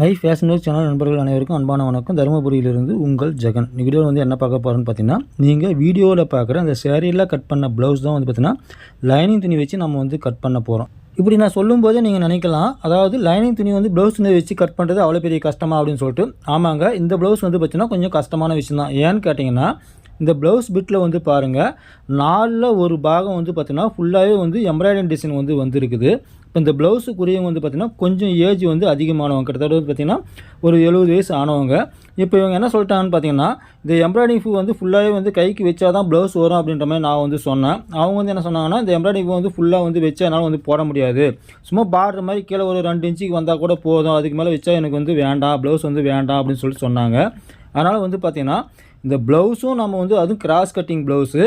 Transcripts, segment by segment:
My fashion news channel நண்பர்கள் அனைவருக்கும் அன்பான வணக்கம். தருமபுரியிலிருந்து உங்கள் ஜெகன். இந்த வீடியோவில் வந்து என்ன பார்க்க போகிறோன்னு பார்த்தீங்கன்னா நீங்கள் வீடியோவில் பார்க்குற அந்த சேரீயில் கட் பண்ண ப்ளவுஸ் தான் வந்து பார்த்தீங்கன்னா லைனிங் துணி வச்சு நம்ம வந்து கட் பண்ண போகிறோம் இப்படி நான் சொல்லும்போதே நீங்கள் நினைக்கலாம் அதாவது லைனிங் துணி வந்து ப்ளவுஸ் துணி வச்சு கட் பண்ணுறது அவ்வளோ பெரிய கஷ்டமா அப்படின்னு சொல்லிட்டு ஆமாங்க இந்த ப்ளவுஸ் வந்து பார்த்தீங்கன்னா கொஞ்சம் கஷ்டமான விஷயம் தான். ஏன்னு கேட்டிங்கன்னா இந்த ப்ளவுஸ் பிட்டில் வந்து பாருங்கள் நாலில் ஒரு பாகம் வந்து பார்த்திங்கன்னா ஃபுல்லாகவே வந்து எம்ப்ராய்டரி டிசைன் வந்து வந்துருக்குது. இப்போ இந்த ப்ளவுஸுக்குரியவங்க வந்து பார்த்திங்கன்னா கொஞ்சம் ஏஜ் வந்து அதிகமானவங்க. கிட்டத்தட்ட வந்து பார்த்திங்கன்னா ஒரு எழுபது வயசு ஆனவங்க. இப்போ இவங்க என்ன சொல்லிட்டாங்கன்னு பார்த்தீங்கன்னா இந்த எம்ப்ராய்டிங் ஃபூ வந்து ஃபுல்லாகவே வந்து கைக்கு வச்சா தான் ப்ளவுஸ் வரும் அப்படின்ற மாதிரி நான் வந்து சொன்னேன். அவங்க வந்து என்ன சொன்னாங்கன்னா இந்த எம்ப்ராய்டிங் ஃபூ வந்து ஃபுல்லாக வந்து வச்சா என்னால் வந்து போட முடியாது. சும்மா பாடுற மாதிரி கீழே ஒரு ரெண்டு இன்ச்சுக்கு வந்தால் கூட போதும். அதுக்கு மேலே வச்சா எனக்கு வந்து வேண்டாம் ப்ளவுஸ் வந்து வேண்டாம் அப்படின்னு சொல்லிட்டு சொன்னாங்க. அதனால் வந்து பார்த்திங்கன்னா இந்த ப்ளவுஸும் நம்ம வந்து அதுவும் கிராஸ் கட்டிங் ப்ளவுஸு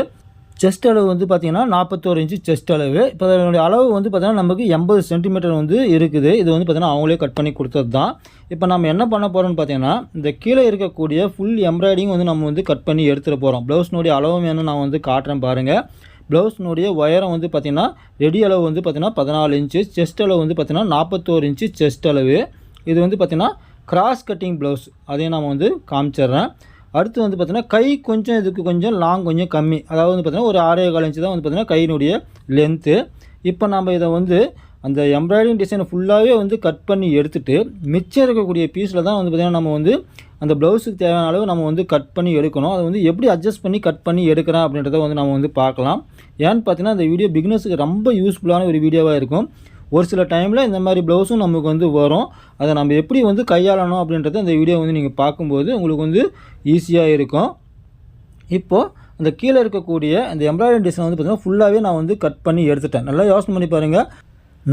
செஸ்ட் அளவு வந்து பார்த்திங்கன்னா நாற்பத்தோரு இன்ச்சு செஸ்ட் அளவு. இப்போ அதனுடைய அளவு வந்து பார்த்திங்கன்னா நமக்கு எண்பது சென்டிமீட்டர் வந்து இருக்குது. இது வந்து பார்த்திங்கன்னா அவங்களே கட் பண்ணி கொடுத்தது தான் இப்போ நம்ம என்ன பண்ண போகிறோம்னு பார்த்தீங்கன்னா இந்த கீழே இருக்கக்கூடிய ஃபுல் எம்ப்ராய்டிங் வந்து நம்ம வந்து கட் பண்ணி எடுத்துகிட்டு போகிறோம் ப்ளவுஸ்னுடைய அளவு வேணும் நான் வந்து காட்டுறேன் பாருங்கள் ப்ளவுஸ்னுடைய உயரம் வந்து பார்த்திங்கன்னா ரெடி அளவு வந்து பார்த்திங்கன்னா பதினாலு இன்ச்சு செஸ்ட் அளவு வந்து பார்த்திங்கன்னா நாற்பத்தோரு இன்ச்சு செஸ்ட் அளவு. இது வந்து பார்த்திங்கன்னா கிராஸ் கட்டிங் ப்ளவுஸ் அதையும் நம்ம வந்து காமிச்சிட்றேன். அடுத்து வந்து பார்த்தீங்கன்னா கை கொஞ்சம் இதுக்கு கொஞ்சம் லாங் கொஞ்சம் கம்மி. அதாவது வந்து பார்த்தீங்கன்னா ஒரு ஆறே கால் இன்ச்சு தான் வந்து பார்த்தீங்கன்னா கையினுடைய லென்த்து இப்போ நம்ம இதை வந்து அந்த எம்ப்ராய்டிங் டிசைனை ஃபுல்லாகவே வந்து கட் பண்ணி எடுத்துகிட்டு மிச்சம் இருக்கக்கூடிய பீஸில் தான் வந்து பார்த்திங்கன்னா நம்ம வந்து அந்த ப்ளவுஸுக்கு தேவையான அளவு நம்ம வந்து கட் பண்ணி எடுக்கணும். அதை வந்து எப்படி அட்ஜஸ்ட் பண்ணி கட் பண்ணி எடுக்கிறேன் அப்படின்றத வந்து நம்ம வந்து பார்க்கலாம். ஏன்னு பார்த்தீங்கன்னா அந்த வீடியோ பிகினர்ஸுக்கு ரொம்ப யூஸ்ஃபுல்லான ஒரு வீடியோவாக இருக்கும். ஒரு சில டைமில் இந்த மாதிரி ப்ளவுஸும் நமக்கு வந்து வரும். அதை நம்ம எப்படி வந்து கையாளணும் அப்படின்றத இந்த வீடியோ வந்து நீங்கள் பார்க்கும்போது உங்களுக்கு வந்து ஈஸியாக இருக்கும். இப்போது அந்த கீழே இருக்கக்கூடிய அந்த எம்ப்ராய்டரி டிசைன் வந்து பார்த்திங்கன்னா ஃபுல்லாகவே நான் வந்து கட் பண்ணி எடுத்துட்டேன். நல்லா யோசனை பண்ணி பாருங்கள்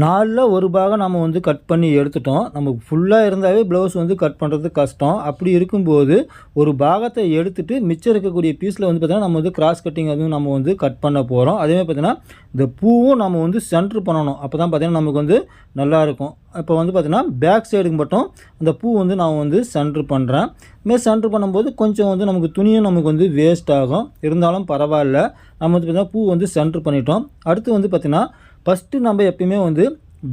நாலில் ஒரு பாகம் நம்ம வந்து கட் பண்ணி எடுத்துட்டோம். நமக்கு ஃபுல்லாக இருந்தாவே ப்ளவுஸ் வந்து கட் பண்ணுறது கஷ்டம். அப்படி இருக்கும்போது ஒரு பாகத்தை எடுத்துகிட்டு மிச்சம் இருக்கக்கூடிய பீஸில் வந்து பார்த்திங்கன்னா நம்ம வந்து கிராஸ் கட்டிங் அதுவும் நம்ம வந்து கட் பண்ண போகிறோம் அதேமாதிரி பார்த்திங்கன்னா இந்த பூவும் நம்ம வந்து சென்ட்ரு பண்ணணும். அப்போ தான் பார்த்திங்கன்னா நமக்கு வந்து நல்லாயிருக்கும் இப்போ வந்து பார்த்திங்கன்னா பேக் சைடுக்கு மட்டும் அந்த பூ வந்து நான் வந்து சென்ட்ரு பண்ணுறேன் இதுமாரி சென்ட்ரு பண்ணும்போது கொஞ்சம் வந்து நமக்கு துணியும் நமக்கு வந்து வேஸ்ட் ஆகும். இருந்தாலும் பரவாயில்ல. நம்ம வந்து பார்த்திங்கன்னா பூ வந்து சென்ட்ரு பண்ணிட்டோம். அடுத்து வந்து பார்த்திங்கன்னா ஃபஸ்ட்டு நம்ம எப்பயுமே வந்து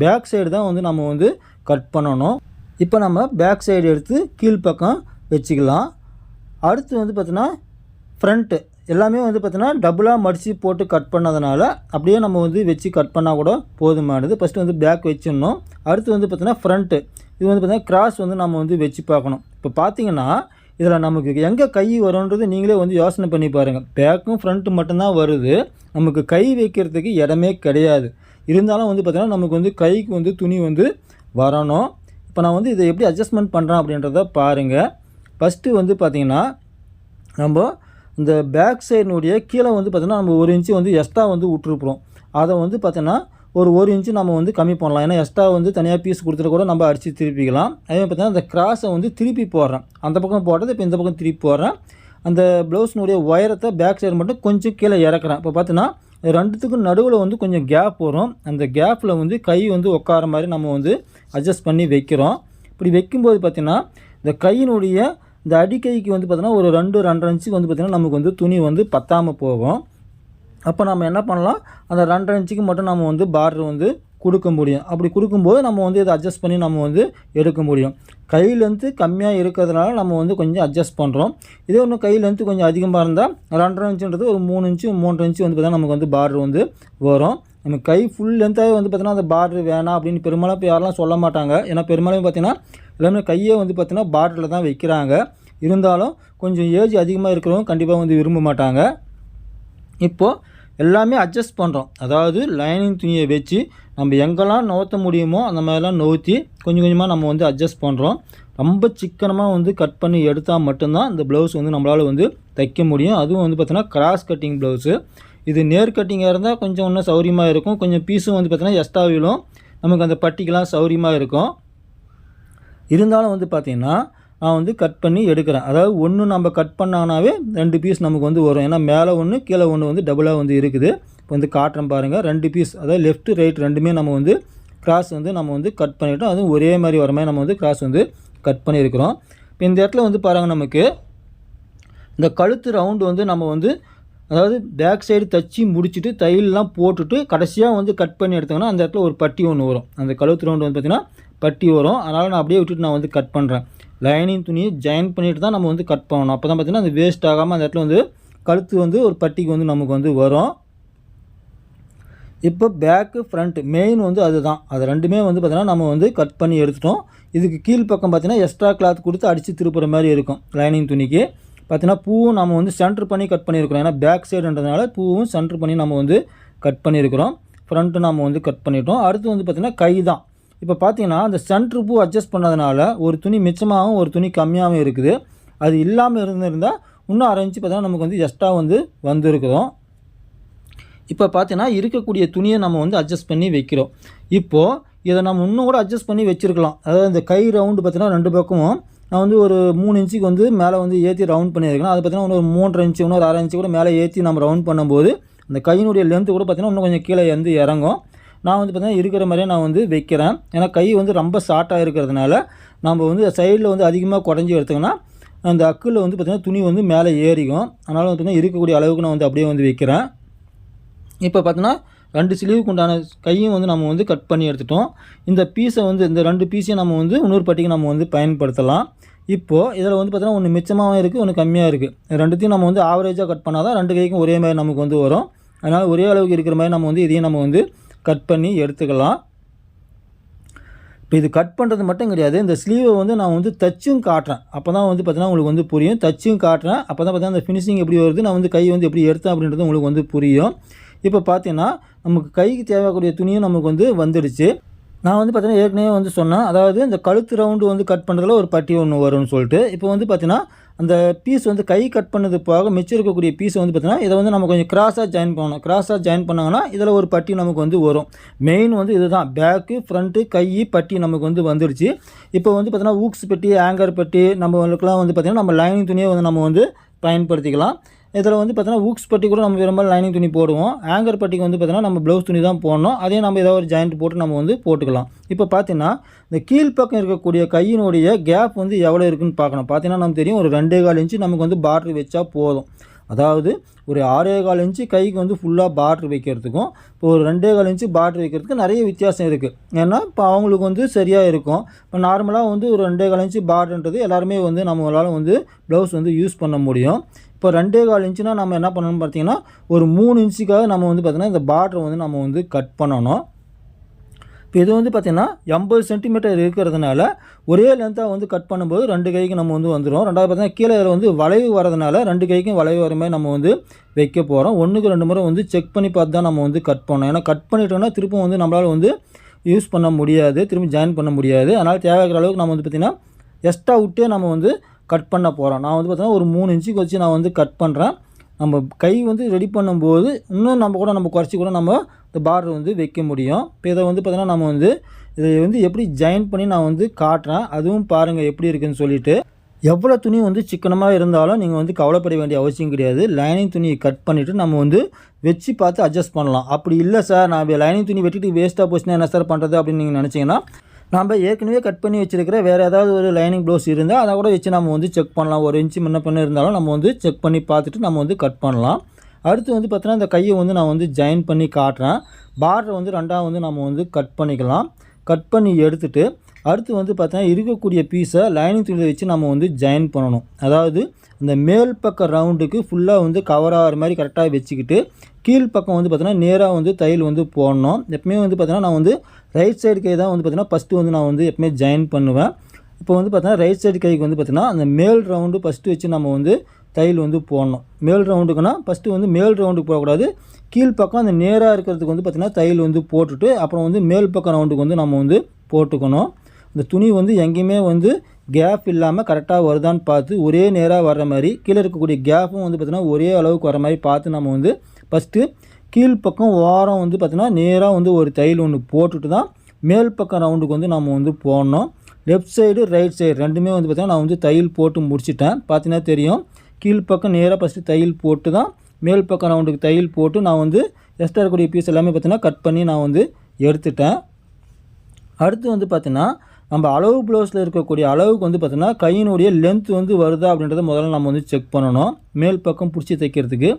பேக் சைடு தான் வந்து நம்ம வந்து கட் பண்ணணும். இப்போ நம்ம பேக் சைடு எடுத்து கீழ்ப்பக்கம் வச்சுக்கலாம். அடுத்து வந்து பார்த்தோன்னா ஃப்ரண்ட்டு எல்லாமே வந்து பார்த்தீங்கன்னா டபுளாக மடித்து போட்டு கட் பண்ணதுனால அப்படியே நம்ம வந்து வச்சு கட் பண்ணால் கூட போதுமானது. ஃபஸ்ட்டு வந்து பேக் வச்சிடணும். அடுத்து வந்து பார்த்தீங்கன்னா ஃப்ரண்ட்டு இது வந்து பார்த்திங்கன்னா கிராஸ் வந்து நம்ம வந்து வச்சு பார்க்கணும். இப்போ பார்த்தீங்கன்னா இதில் நமக்கு எங்கே கை வரும்ன்றது நீங்களே வந்து யோசனை பண்ணி பாருங்கள். பேக்கும் ஃப்ரண்ட்டு மட்டும்தான் வருது. நமக்கு கை வைக்கிறதுக்கு இடமே கிடையாது. இருந்தாலும் வந்து பார்த்திங்கன்னா நமக்கு வந்து கைக்கு வந்து துணி வந்து வரணும். இப்போ நான் வந்து இதை எப்படி அட்ஜஸ்ட்மெண்ட் பண்ணுறேன் அப்படின்றத பாருங்கள் ஃபஸ்ட்டு வந்து பார்த்திங்கன்னா நம்ம இந்த பேக் சைடினுடைய கீழே வந்து பார்த்திங்கன்னா நம்ம ஒரு இன்ச்சு வந்து எக்ஸ்ட்ரா வந்து விட்ருப்போம் அதை வந்து பார்த்திங்கன்னா ஒரு ஒரு இன்ச்சு நம்ம வந்து கம்மி பண்ணலாம். ஏன்னா எக்ஸ்ட்ரா வந்து தனியாக பீஸ் கொடுத்துட்டு கூட நம்ம அடித்து திருப்பிக்கலாம். அதே பார்த்தீங்கன்னா அந்த கிராஸை வந்து திருப்பி போடுறேன். அந்த பக்கம் போடுறது இப்போ இந்த பக்கம் திருப்பி போடுறேன். அந்த ப்ளவுஸினுடைய ஒயரத்தை பேக் சைடு மட்டும் கொஞ்சம் கீழே இறக்குறேன். இப்போ பார்த்தீங்கன்னா ரெண்டுத்துக்கும் நடுவில் வந்து கொஞ்சம் கேப் வரும். அந்த கேப்பில் வந்து கை வந்து உட்கார மாதிரி நம்ம வந்து அட்ஜஸ்ட் பண்ணி வைக்கிறோம். இப்படி வைக்கும்போது பார்த்திங்கன்னா இந்த கையினுடைய இந்த அடிக்கைக்கு வந்து பார்த்திங்கன்னா ஒரு ரெண்டு ரெண்டரை இன்ச்சுக்கு வந்து பார்த்திங்கன்னா நமக்கு வந்து துணி வந்து பத்தாமல் போகும். அப்போ நம்ம என்ன பண்ணலாம்? அந்த ரெண்டரை இன்ச்சுக்கு மட்டும் நம்ம வந்து பார்டர் வந்து கொடுக்க முடியும். அப்படி கொடுக்கும்போது நம்ம வந்து இதை அட்ஜஸ்ட் பண்ணி நம்ம வந்து எடுக்க முடியும். கை லென்த்து கம்மியாக இருக்கிறதுனால நம்ம வந்து கொஞ்சம் அட்ஜஸ்ட் பண்ணுறோம் இதே ஒன்று கை லென்த்து கொஞ்சம் அதிகமாக இருந்தால் ரெண்டரை இன்ச்சுன்றது ஒரு மூணு இன்ச்சு மூன்றரை இன்ச்சு வந்து பார்த்தீங்கன்னா நமக்கு வந்து பார்டர் வந்து வரும். நம்ம கை ஃபுல் லென்த்தாகவே வந்து பார்த்தீங்கன்னா அந்த பார்டர் வேணாம் அப்படின்னு பெரும்பாலும் இப்போ யாரெல்லாம் சொல்ல மாட்டாங்க. ஏன்னா பெரும்பாலும் பார்த்தீங்கன்னா எல்லாமே கையே வந்து பார்த்திங்கன்னா பார்டரில் தான் வைக்கிறாங்க. இருந்தாலும் கொஞ்சம் ஏஜ் அதிகமாக இருக்கிறவங்க கண்டிப்பாக வந்து விரும்ப மாட்டாங்க. இப்போது எல்லாமே அட்ஜஸ்ட் பண்ணுறோம் அதாவது லைனிங் துணியை வச்சு நம்ம எங்கெல்லாம் நோற்ற முடியுமோ அந்த மாதிரிலாம் நோத்தி கொஞ்சம் கொஞ்சமாக நம்ம வந்து அட்ஜஸ்ட் பண்ணுறோம் ரொம்ப சிக்கனமாக வந்து கட் பண்ணி எடுத்தால் மட்டும்தான் இந்த ப்ளவுஸ் வந்து நம்மளால் வந்து தைக்க முடியும். அதுவும் வந்து பார்த்திங்கன்னா கிராஸ் கட்டிங் ப்ளவுஸு இது நேர் கட்டிங்காக இருந்தால் கொஞ்சம் இன்னும் சௌரியமாக இருக்கும். கொஞ்சம் பீஸும் வந்து பார்த்திங்கன்னா எக்ஸ்ட்ரா விழும். நமக்கு அந்த பட்டிக்கெலாம் சௌரியமாக இருக்கும். இருந்தாலும் வந்து பார்த்திங்கன்னா நான் வந்து கட் பண்ணி எடுக்கிறேன். அதாவது ஒன்று நம்ம கட் பண்ணானாவே ரெண்டு பீஸ் நமக்கு வந்து வரும். ஏன்னா மேலே ஒன்று கீழே ஒன்று வந்து டபுளாக வந்து இருக்குது. இப்போ வந்து காட்டுறேன் பாருங்கள் ரெண்டு பீஸ் அதாவது லெஃப்ட்டு ரைட் ரெண்டுமே நம்ம வந்து கிராஸ் வந்து நம்ம வந்து கட் பண்ணிவிட்டோம் அதுவும் ஒரே மாதிரி வர மாதிரி நம்ம வந்து கிராஸ் வந்து கட் பண்ணியிருக்கிறோம். இப்போ இந்த இடத்துல வந்து பாருங்கள் நமக்கு. இந்த கழுத்து ரவுண்டு வந்து நம்ம வந்து அதாவது பேக் சைடு தச்சு முடிச்சுட்டு தையல்லாம் போட்டுட்டு கடைசியாக வந்து கட் பண்ணி எடுத்தோம்னா அந்த இடத்துல ஒரு பட்டி ஒன்று வரும். அந்த கழுத்து ரவுண்டு வந்து பார்த்திங்கன்னா பட்டி வரும். அதனால் நான் அப்படியே விட்டுட்டு நான் வந்து கட் பண்ணுறேன் லைனிங் துணியை ஜாயின் பண்ணிட்டு தான் நம்ம வந்து கட் பண்ணணும். அப்போ தான் பார்த்திங்கன்னா அது வேஸ்ட் ஆகாமல் அந்த இடத்துல வந்து கழுத்து வந்து ஒரு பட்டிக்கு வந்து நமக்கு வந்து வரும். இப்போ பேக்கு ஃப்ரண்ட் மெயின் வந்து அதுதான். அது ரெண்டுமே வந்து பார்த்திங்கன்னா நம்ம வந்து கட் பண்ணி எடுத்துட்டோம். இதுக்கு கீழ் பக்கம் பார்த்தீங்கன்னா எக்ஸ்ட்ரா கிளாத் கொடுத்து அடித்து திருப்புற மாதிரி இருக்கும் லைனிங் துணிக்கு. பார்த்தீங்கன்னா பூவும் நம்ம வந்து சென்டர் பண்ணி கட் பண்ணியிருக்கிறோம். ஏன்னா பேக் சைடுன்றதுனால பூவும் சென்டர் பண்ணி நம்ம வந்து கட் பண்ணியிருக்கிறோம். ஃப்ரண்ட்டு நம்ம வந்து கட் பண்ணிட்டோம். அடுத்து வந்து பார்த்திங்கன்னா கை தான் இப்போ பார்த்தீங்கன்னா அந்த சென்ட்ரு பூ அட்ஜஸ்ட் பண்ணதுனால ஒரு துணி மிச்சமாகவும் ஒரு துணி கம்மியாகவும் இருக்குது. அது இல்லாமல் இருந்திருந்தால் இன்னும் அரை இன்ச்சு பார்த்தீங்கன்னா நமக்கு வந்து எக்ஸ்ட்ரா வந்து வந்திருக்கிறோம் இப்போ பார்த்தீங்கன்னா இருக்கக்கூடிய துணியை நம்ம வந்து அட்ஜஸ்ட் பண்ணி வைக்கிறோம். இப்போது இதை நம்ம இன்னும் கூட அட்ஜஸ்ட் பண்ணி வச்சுருக்கலாம். அதாவது இந்த கை ரவுண்டு பார்த்தீங்கன்னா ரெண்டு பக்கமும் நான் வந்து ஒரு மூணு இன்ச்சுக்கு வந்து மேலே வந்து ஏற்றி ரவுண்ட் பண்ணியிருக்கலாம் அது பார்த்தீங்கன்னா ஒரு மூன்றரை இன்ச்சு இன்னொரு அரை இன்ச்சு கூட மேலே ஏற்றி நம்ம ரவுண்ட் பண்ணும்போது அந்த கையினுடைய லென்த்து கூட பார்த்தீங்கன்னா இன்னும் கொஞ்சம் கீழே வந்து இறங்கும். நான் வந்து பார்த்திங்கன்னா இருக்கிற மாதிரியே நான் வந்து வைக்கிறேன். ஏன்னா கை வந்து ரொம்ப ஷார்ட்டாக இருக்கிறதுனால நம்ம வந்து சைடில் வந்து அதிகமாக குடஞ்சி எடுத்தோங்கன்னா அந்த அக்கில் வந்து பார்த்திங்கன்னா துணி வந்து மேலே ஏறிக்கும். அதனால் வந்து பார்த்திங்கன்னா இருக்கக்கூடிய அளவுக்கு நான் வந்து அப்படியே வந்து வைக்கிறேன். இப்போ பார்த்தோன்னா ரெண்டு சிலிவுக்கு உண்டான கையும் வந்து நம்ம வந்து கட் பண்ணி எடுத்துட்டோம். இந்த பீஸை வந்து இந்த ரெண்டு பீஸையும் நம்ம வந்து இன்னொரு பட்டிக்கு நம்ம வந்து பயன்படுத்தலாம். இப்போது இதில் வந்து பார்த்தீங்கன்னா ஒன்று மிச்சமாகவும் இருக்குது ஒன்று கம்மியாக இருக்குது ரெண்டுத்தையும் நம்ம வந்து ஆவரேஜாக கட் பண்ணால் தான் ரெண்டு கைக்கும் ஒரே மாதிரி நமக்கு வந்து வரும். அதனால் ஒரே அளவுக்கு இருக்கிற மாதிரி நம்ம வந்து இதையும் நம்ம வந்து கட் பண்ணி எடுத்துக்கலாம். இப்போ இது கட் பண்ணுறது மட்டும் கிடையாது. இந்த ஸ்லீவை வந்து நான் வந்து தச்சும் காட்டுறேன். அப்போ தான் வந்து பார்த்தீங்கன்னா உங்களுக்கு வந்து புரியும். தச்சும் காட்டுறேன். அப்போ தான் பார்த்தீங்கன்னா அந்த ஃபினிஷிங் எப்படி வருது நான் வந்து கை வந்து எப்படி எடுத்தேன் அப்படின்றது உங்களுக்கு வந்து புரியும். இப்போ பார்த்தீங்கன்னா நமக்கு கைக்கு தேவைக்கூடிய துணியும் நமக்கு வந்து வந்துடுச்சு. நான் வந்து பார்த்தீங்கன்னா ஏற்கனவே வந்து சொன்னேன். அதாவது இந்த கழுத்து ரவுண்டு வந்து கட் பண்ணுறதுல ஒரு பட்டி ஒன்று வரும்னு சொல்லிட்டு. இப்போ வந்து பார்த்தீங்கன்னா அந்த பீஸ் வந்து கை கட் பண்ணது போக மிச்சம் இருக்கக்கூடிய பீஸ் வந்து பார்த்திங்கன்னா இதை வந்து நம்ம கொஞ்சம் கிராஸாக ஜாயின் பண்ணணும். கிராஸாக ஜாயின் பண்ணாங்கன்னா இதில் ஒரு பட்டி நமக்கு வந்து வரும். மெயின் வந்து இதுதான். பேக்கு ஃப்ரண்ட்டு கை பட்டி நமக்கு வந்து வந்துடுச்சு இப்போ வந்து பார்த்திங்கன்னா ஊக்ஸ் பெட்டி ஆங்கர் பெட்டி நம்மளுக்குலாம் வந்து பார்த்திங்கன்னா நம்ம லைனிங் துணியை வந்து நம்ம வந்து பயன்படுத்திக்கலாம். இதில் வந்து பார்த்தீங்கன்னா ஊக்ஸ் பட்டி கூட நம்ம விரும்ப லைனிங் துணி போடுவோம். ஆங்கர் பட்டிக்கு வந்து பார்த்தீங்கன்னா நம்ம ப்ளவுஸ் துணி தான் போடணும். அதே நம்ம ஏதாவது ஒரு ஜாயிண்ட் போட்டு நம்ம வந்து போட்டுக்கலாம். இப்போ பார்த்தீங்கன்னா இந்த கீழ்ப்பக்கம் இருக்கக்கூடிய கையினுடைய கேப் வந்து எவ்வளோ இருக்குன்னு பார்க்கணும். பார்த்தீங்கன்னா நமக்கு தெரியும் ஒரு ரெண்டே கால் இன்ச்சு நமக்கு வந்து பார்டர் வச்சா போதும். அதாவது ஒரு ஆறே கால் இன்ச்சு கைக்கு வந்து ஃபுல்லாக பார்ட்ரு வைக்கிறதுக்கும் இப்போ ஒரு ரெண்டே கால் இன்ச்சு பார்ட்ரு வைக்கிறதுக்கு நிறைய வித்தியாசம் இருக்குது ஏன்னா இப்போ அவங்களுக்கு வந்து சரியாக இருக்கும். இப்போ நார்மலாக வந்து ஒரு ரெண்டே கால் இன்ச்சு பார்டர்ன்றது எல்லாருமே வந்து நம்மளால் வந்து ப்ளவுஸ் வந்து யூஸ் பண்ண முடியும். இப்போ ரெண்டே கால் இன்ச்சுனா நம்ம என்ன பண்ணணும்னு பார்த்தீங்கன்னா ஒரு மூணு இன்ச்சுக்காக நம்ம வந்து பார்த்திங்கன்னா இந்த பார்டரை வந்து நம்ம வந்து கட் பண்ணணும். இப்போ இது வந்து பார்த்திங்கன்னா எண்பது சென்டிமீட்டர் இருக்கிறதுனால ஒரே லென்த்தாக வந்து கட் பண்ணும்போது ரெண்டு கைக்கு நம்ம வந்து வந்துடும் ரெண்டாவது பார்த்திங்கன்னா கீழே வந்து வளைவு வரதுனால ரெண்டு கைக்கும் வளைவு வர மாதிரி நம்ம வந்து வைக்க போகிறோம் ஒன்றுக்கு ரெண்டு முறை வந்து செக் பண்ணி பார்த்து தான் நம்ம வந்து கட் பண்ணோம் ஏன்னா கட் பண்ணிட்டோம்னா திரும்ப வந்து நம்மளால் வந்து யூஸ் பண்ண முடியாது. திரும்பி ஜாயின் பண்ண முடியாது. அதனால் தேவைக்கிற அளவுக்கு நம்ம வந்து பார்த்திங்கன்னா எக்ஸ்ட்ரா விட்டே நம்ம வந்து கட் பண்ண போகிறோம் நான் வந்து பார்த்தோன்னா ஒரு மூணு இன்ச்சுக்கு வச்சு நான் வந்து கட் பண்ணுறேன் நம்ம கை வந்து ரெடி பண்ணும்போது இன்னும் நம்ம கூட நம்ம குறைச்சி கூட நம்ம இந்த பார்டர் வந்து வைக்க முடியும். இப்போ இதை வந்து பார்த்திங்கன்னா நம்ம வந்து இதை வந்து எப்படி ஜாயின் பண்ணி நான் வந்து காட்டுறேன். அதுவும் பாருங்கள் எப்படி இருக்குதுன்னு சொல்லிவிட்டு எவ்வளோ துணி வந்து சிக்கனமாக இருந்தாலும் நீங்கள் வந்து கவலைப்பட வேண்டிய அவசியம் கிடையாது. லைனிங் துணியை கட் பண்ணிவிட்டு நம்ம வந்து வச்சு பார்த்து அட்ஜஸ்ட் பண்ணலாம். அப்படி இல்லை சார் நான் லைனிங் துணி வெட்டிட்டு வேஸ்ட்டாக போச்சுன்னா என்ன சார் பண்ணுறது அப்படின்னு நீங்கள் நினச்சிங்கன்னா நம்ம ஏற்கனவே கட் பண்ணி வச்சுருக்கிற வேறு ஏதாவது ஒரு லைனிங் ப்ளவுஸ் இருந்தால் அதை கூட வச்சு நம்ம வந்து செக் பண்ணலாம். ஒரு இன்ச்சு முன்ன பண்ண இருந்தாலும் நம்ம வந்து செக் பண்ணி பார்த்துட்டு நம்ம வந்து கட் பண்ணலாம். அடுத்து வந்து பார்த்தீங்கன்னா இந்த கையை வந்து நான் வந்து ஜாயின் பண்ணி காட்டுறேன். பார்டரை வந்து ரெண்டாக வந்து நம்ம வந்து கட் பண்ணிக்கலாம். கட் பண்ணி எடுத்துகிட்டு அடுத்து வந்து பார்த்தீங்கன்னா இருக்கக்கூடிய பீஸை லைனிங் துணியில் வச்சு நம்ம வந்து ஜாயின் பண்ணணும். அதாவது இந்த மேல் பக்க ரவுண்டுக்கு ஃபுல்லாக வந்து கவர் ஆகிற மாதிரி கரெக்டாக வச்சுக்கிட்டு கீழ் பக்கம் வந்து பார்த்தீங்கன்னா நேராக வந்து தையல் வந்து போடணும். எப்பவுமே வந்து பார்த்தீங்கன்னா நான் வந்து ரைட் சைடு கை தான் வந்து பார்த்தீங்கன்னா ஃபஸ்ட்டு வந்து நான் வந்து எப்பவுமே ஜாயின் பண்ணுவேன். இப்போ வந்து பார்த்தீங்கன்னா ரைட் சைடு கைக்கு வந்து பார்த்தீங்கன்னா அந்த மேல் ரவுண்டு ஃபஸ்ட்டு வச்சு நம்ம வந்து தையல் வந்து போடணும். மேல் ரவுண்டுக்குன்னா ஃபஸ்ட்டு வந்து மேல் ரவுண்டுக்கு போகக்கூடாது. கீழ் பக்கம் அந்த நேராக இருக்கிறதுக்கு வந்து பார்த்திங்கன்னா தையல் வந்து போட்டுட்டு அப்புறம் வந்து மேல் பக்கம் ரவுண்டுக்கு வந்து நம்ம வந்து போட்டுக்கணும். இந்த துணி வந்து எங்கேயுமே வந்து கேப் இல்லாமல் கரெக்டாக வருதான்னு பார்த்து ஒரே நேராக வர்ற மாதிரி கீழே இருக்கக்கூடிய கேப்பும் வந்து பார்த்திங்கன்னா ஒரே அளவுக்கு வர மாதிரி பார்த்து நம்ம வந்து ஃபஸ்ட்டு கீழ்ப்பக்கம் ஓரம் வந்து பார்த்திங்கன்னா நேராக வந்து ஒரு தையல் ஒன்று போட்டுட்டு தான் மேல் பக்கம் ரவுண்டுக்கு வந்து நம்ம வந்து போடணும். லெஃப்ட் சைடு ரைட் சைடு ரெண்டுமே வந்து பார்த்திங்கன்னா நான் வந்து தையல் போட்டு முடிச்சிட்டேன். பார்த்தீங்கன்னா தெரியும். கீழ்ப்பக்கம் நேராக ஃபஸ்ட்டு தையல் போட்டு தான் மேல் பக்கம் ரவுண்டுக்கு தையல் போட்டு நான் வந்து எக்ஸ்ட்ரா இருக்கக்கூடிய பீஸ் எல்லாமே பார்த்திங்கன்னா கட் பண்ணி நான் வந்து எடுத்துட்டேன். அடுத்து வந்து பார்த்திங்கன்னா நம்ம அளவு ப்ளவுஸில் இருக்கக்கூடிய அளவுக்கு வந்து பார்த்திங்கன்னா கையினுடைய லென்த் வந்து வருதா அப்படின்றத முதல்ல நம்ம வந்து செக் பண்ணணும். மேல் பக்கம் பிடிச்சி தைக்கிறதுக்கு.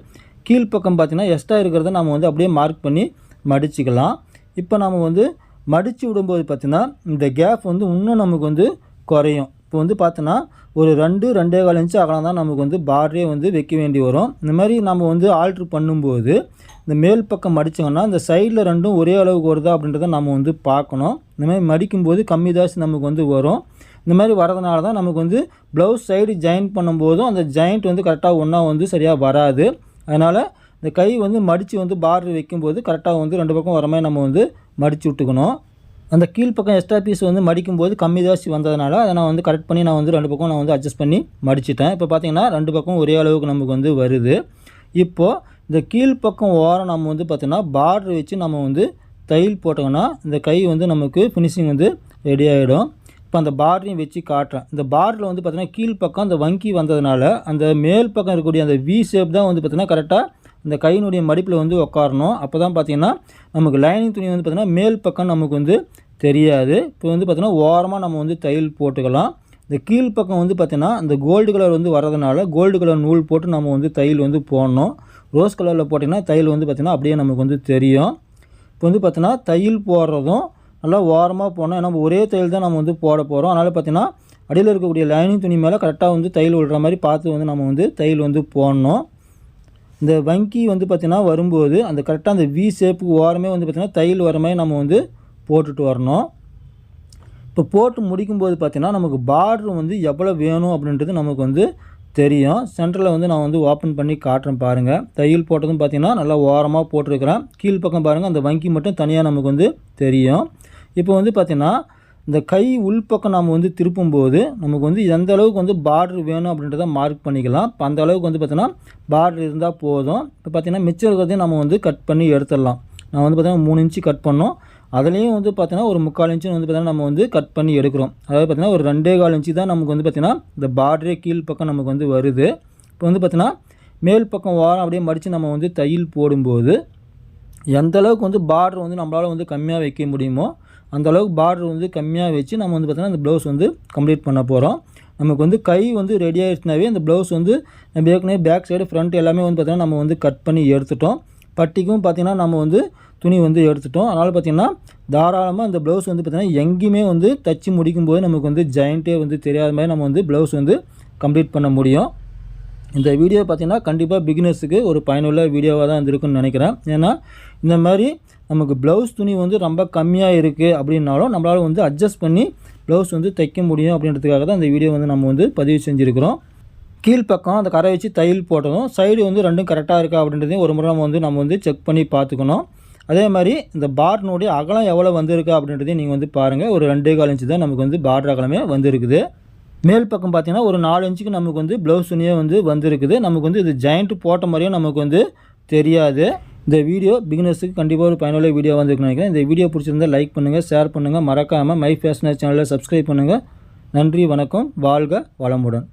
கீழ்ப்பக்கம் பார்த்திங்கன்னா எக்ஸ்ட்ரா இருக்கிறத நம்ம வந்து அப்படியே மார்க் பண்ணி மடிச்சுக்கலாம். இப்போ நம்ம வந்து மடித்து விடும்போது பார்த்திங்கன்னா இந்த கேப் வந்து இன்னும் நமக்கு வந்து குறையும். இப்போ வந்து பார்த்தோன்னா ஒரு ரெண்டு ரெண்டே கால் இன்ச்சு அகலம் தான் நமக்கு வந்து பார்டரே வந்து வைக்க வேண்டி வரும். இந்த மாதிரி நம்ம வந்து ஆல்ட்ரு பண்ணும்போது இந்த மேல் பக்கம் மடித்தோம்னா இந்த சைடில் ரெண்டும் ஒரே அளவுக்கு வருதா அப்படின்றத நம்ம வந்து பார்க்கணும். இந்த மாதிரி மடிக்கும்போது கம்மி தாசி நமக்கு வந்து வரும். இந்த மாதிரி வரதுனால தான் நமக்கு வந்து ப்ளவுஸ் சைடு ஜாயின் பண்ணும்போதும் அந்த ஜாயிண்ட் வந்து கரெக்டாக ஒன்றா வந்து சரியாக வராது. அதனால் இந்த கை வந்து மடித்து வந்து பார்டர் வைக்கும்போது கரெக்டாக வந்து ரெண்டு பக்கம் வர மாதிரி நம்ம வந்து மடித்து விட்டுக்கணும். அந்த கீழ்ப்பக்கம் எக்ஸ்ட்ரா பீஸ் வந்து மடிக்கும்போது கம்மி ஜாஸ்தி வந்ததுனால அதை நான் வந்து கரெக்ட் பண்ணி நான் வந்து ரெண்டு பக்கம் நான் வந்து அட்ஜஸ்ட் பண்ணி மடிச்சிட்டேன். இப்போ பார்த்தீங்கன்னா ரெண்டு பக்கம் ஒரே அளவுக்கு நமக்கு வந்து வருது. இப்போது இந்த கீழ்ப்பக்கம் ஓரம் நம்ம வந்து பார்த்திங்கன்னா பார்டர் வச்சு நம்ம வந்து தையல் போட்டோம்னா இந்த கை வந்து நமக்கு ஃபினிஷிங் வந்து ரெடி ஆகிடும் இப்போ அந்த பார்டரையும் வச்சு காட்டுறேன். இந்த பார்டரில் வந்து பார்த்திங்கன்னா கீழ்ப்பக்கம் அந்த வங்கி வந்ததுனால அந்த மேல் பக்கம் இருக்கக்கூடிய அந்த வி ஷேப் தான் வந்து பார்த்திங்கன்னா கரெக்டாக இந்த கையினுடைய மடிப்பில் வந்து உட்காரணும் அப்போ தான் பார்த்திங்கன்னா நமக்கு லைனிங் துணி வந்து பார்த்திங்கன்னா மேல் பக்கம் நமக்கு வந்து தெரியாது. இப்போ வந்து பார்த்திங்கன்னா ஓரமாக நம்ம வந்து தையல் போட்டுக்கலாம். இந்த கீழ் பக்கம் வந்து பார்த்திங்கன்னா இந்த கோல்டு கலர் வந்து வரதுனால கோல்டு கலர் நூல் போட்டு நம்ம வந்து தையல் வந்து போடணும். ரோஸ் கலரில் போட்டிங்கன்னா தையல் வந்து பார்த்திங்கன்னா அப்படியே நமக்கு வந்து தெரியும். இப்போ வந்து பார்த்திங்கன்னா தையல் போடுறதும் நல்லா ஓரமாக போனோம் ஏன்னா ஒரே தையல் தான் நம்ம வந்து போட போகிறோம் அதனால் பார்த்திங்கன்னா அடியில் இருக்கக்கூடிய லைனிங் துணி மேலே கரெக்டாக வந்து தையல் விடுற மாதிரி பார்த்து வந்து நம்ம வந்து தையல் வந்து போடணும். இந்த வங்கி வந்து பார்த்திங்கன்னா வரும்போது அந்த கரெக்டாக அந்த வி ஷேப்புக்கு ஓரமே வந்து பார்த்திங்கன்னா தையல் ஓரமே நம்ம வந்து போட்டுட்டு வரணும். இப்போ போட்டு முடிக்கும்போது பார்த்திங்கன்னா நமக்கு பார்டர் வந்து எவ்வளோ வேணும் அப்படின்றது நமக்கு வந்து தெரியும். சென்டரில் வந்து நான் வந்து ஓப்பன் பண்ணி காட்டுறேன் பாருங்கள் தையல் போட்டதும் பார்த்திங்கன்னா நல்லா ஓரமாக போட்டிருக்கிறேன். கீழ்ப்பக்கம் பாருங்கள் அந்த வங்கி மட்டும் தனியாக நமக்கு வந்து தெரியும். இப்போ வந்து பார்த்திங்கன்னா இந்த கை உள்பக்கம் நம்ம வந்து திருப்பும்போது நமக்கு வந்து எந்த அளவுக்கு வந்து பார்டர் வேணும் அப்படின்றத மார்க் பண்ணிக்கலாம். இப்போ அந்த அளவுக்கு வந்து பார்த்திங்கன்னா பார்டர் இருந்தால் போதும். இப்போ பார்த்திங்கன்னா மிச்சம் இருக்கிறதையும் நம்ம வந்து கட் பண்ணி எடுத்துடலாம். நான் வந்து பார்த்திங்கன்னா மூணு இன்ச்சு கட் பண்ணோம். அதுலேயும் வந்து பார்த்திங்கன்னா ஒரு முக்கால் இன்ச்சு வந்து பார்த்திங்கன்னா நம்ம வந்து கட் பண்ணி எடுக்கிறோம். அதாவது பார்த்திங்கன்னா ஒரு ரெண்டே கால் இன்ச்சு தான் நமக்கு வந்து பார்த்திங்கன்னா இந்த பார்டரே கீழ் பக்கம் நமக்கு வந்து வருது. இப்போ வந்து பார்த்திங்கன்னா மேல் பக்கம் வாரம் அப்படியே மடித்து நம்ம வந்து தையல் போடும்போது எந்த அளவுக்கு வந்து பார்டர் வந்து நம்மளால் வந்து கம்மியாக வைக்க முடியுமோ அந்தளவுக்கு பார்டர் வந்து கம்மியாக வச்சு நம்ம வந்து பார்த்திங்கன்னா அந்த ப்ளவுஸ் வந்து கம்ப்ளீட் பண்ண போகிறோம் நமக்கு வந்து கை வந்து ரெடி ஆகிடுச்சுனாவே அந்த ப்ளவுஸ் வந்து நம்ம ஏற்கனவே பேக் சைடு ஃப்ரண்ட் எல்லாமே வந்து பார்த்திங்கன்னா நம்ம வந்து கட் பண்ணி எடுத்துட்டோம். பட்டிக்கும் பார்த்திங்கன்னா நம்ம வந்து துணி வந்து எடுத்துட்டோம். அதனால் பார்த்திங்கன்னா தாராளமாக அந்த ப்ளவுஸ் வந்து பார்த்திங்கன்னா எங்கேயுமே வந்து தச்சு முடிக்கும்போது நமக்கு வந்து ஜாயிண்ட்டே வந்து தெரியாத மாதிரி நம்ம வந்து ப்ளவுஸ் வந்து கம்ப்ளீட் பண்ண முடியும். இந்த வீடியோ பார்த்திங்கன்னா கண்டிப்பாக பிகினர்ஸுக்கு ஒரு பயனுள்ள வீடியோவாக தான் இருந்திருக்குன்னு நினைக்கிறேன். ஏன்னா இந்த மாதிரி நமக்கு ப்ளவுஸ் துணி வந்து ரொம்ப கம்மியாக இருக்குது அப்படின்னாலும் நம்மளால் வந்து அட்ஜஸ்ட் பண்ணி ப்ளவுஸ் வந்து தைக்க முடியும் அப்படின்றதுக்காக தான் இந்த வீடியோ வந்து நம்ம வந்து பதிவு செஞ்சுருக்கிறோம். கீழ்ப்பக்கம் அந்த கரை வச்சு தையல் போட்டதும் சைடு வந்து ரெண்டும் கரெக்டாக இருக்கா அப்படின்றதையும் ஒரு முறை நம்ம வந்து நம்ம வந்து செக் பண்ணி பார்த்துக்கணும். அதே மாதிரி இந்த பார்னுடைய அகலம் எவ்வளோ வந்திருக்கு அப்படின்றதையும் நீங்கள் வந்து பாருங்கள் ஒரு ரெண்டே கால் இன்ச்சு தான் நமக்கு வந்து பார்டர் அகலமே வந்துருக்குது. மேல் பக்கம் பார்த்தீங்கன்னா ஒரு நாலு இன்ச்சுக்கு நமக்கு வந்து ப்ளவுஸ் துணியே வந்து வந்திருக்குது. நமக்கு வந்து இது ஜாயிண்ட்டு போட்ட மாதிரியும் நமக்கு வந்து தெரியாது. இந்த வீடியோ பிகினர்ஸுக்கு கண்டிப்பாக ஒரு பயனுள்ள வீடியோ வந்துருக்குன்னு நினைக்கிறேன். இந்த வீடியோ பிடிச்சிருந்தால் லைக் பண்ணுங்கள் ஷேர் பண்ணுங்கள் மறக்காமல் மை ஃபேஷனர் சேனலை சப்ஸ்கிரைப் பண்ணுங்கள் நன்றி வணக்கம். வாழ்க வளமுடன்.